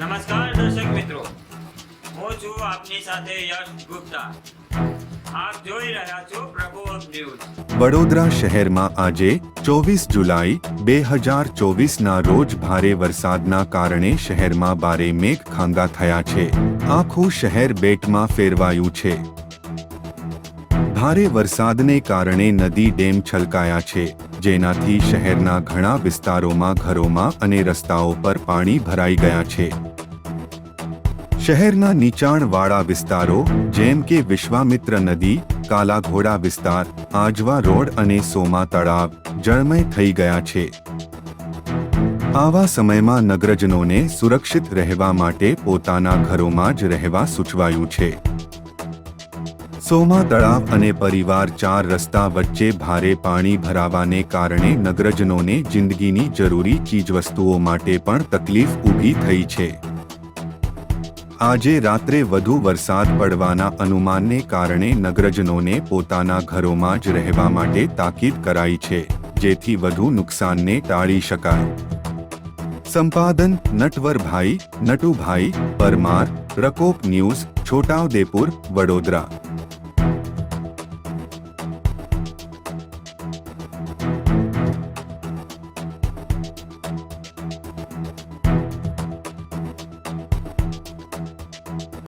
નમસ્કાર, દર્શક મિત્રો. હું છું આપની સાથે યશ ગુપ્તા. આપ જોઈ રહ્યા છો પ્રભુ ન્યૂઝ. વડોદરા શહેરમાં આજે ચોવીસ જુલાઈ, બે હજાર ચોવીસના રોજ ભારે વરસાદના કારણે શહેરમાં ભારે મેઘ ખાંગા થયા છે. આખું શહેર બેટમાં ફેરવાયું છે. ભારે વરસાદને કારણે નદી ડેમ છલકાયા છે, જેનાથી શહેરના ઘણા વિસ્તારોમાં ઘરોમાં અને રસ્તાઓ પર પાણી ભરાઈ ગયા છે. શહેરના નીચાણવાળા વિસ્તારો, જેમ કે વિશ્વામિત્ર નદી, કાલાઘોડા વિસ્તાર, આજવા રોડ અને સોમા તળાવ, જળમય થઈ ગયા છે. આવા સમયમાં નગરજનોને સુરક્ષિત રહેવા માટે પોતાના ઘરોમાં જ રહેવા સૂચવાયું છે. સોમા, તળાવ અને પરિવાર ચાર રસ્તા વચ્ચે ભારે પાણી ભરાવાને કારણે નગરજનોને જિંદગીની જરૂરી ચીજવસ્તુઓ માટે પણ તકલીફ ઊભી થઈ છે. આજે રાત્રે વધુ વરસાદ પડવાના અનુમાનને કારણે નગરજનોને પોતાના ઘરોમાં જ રહેવા માટે તાકીદ કરાઈ છે, જેથી વધુ નુકસાનને ટાળી શકાય. સંપાદન, નટવરભાઈ, નટુભાઈ પરમાર, પ્રકોપ ન્યૂઝ, છોટાઉદેપુર, વડોદરા.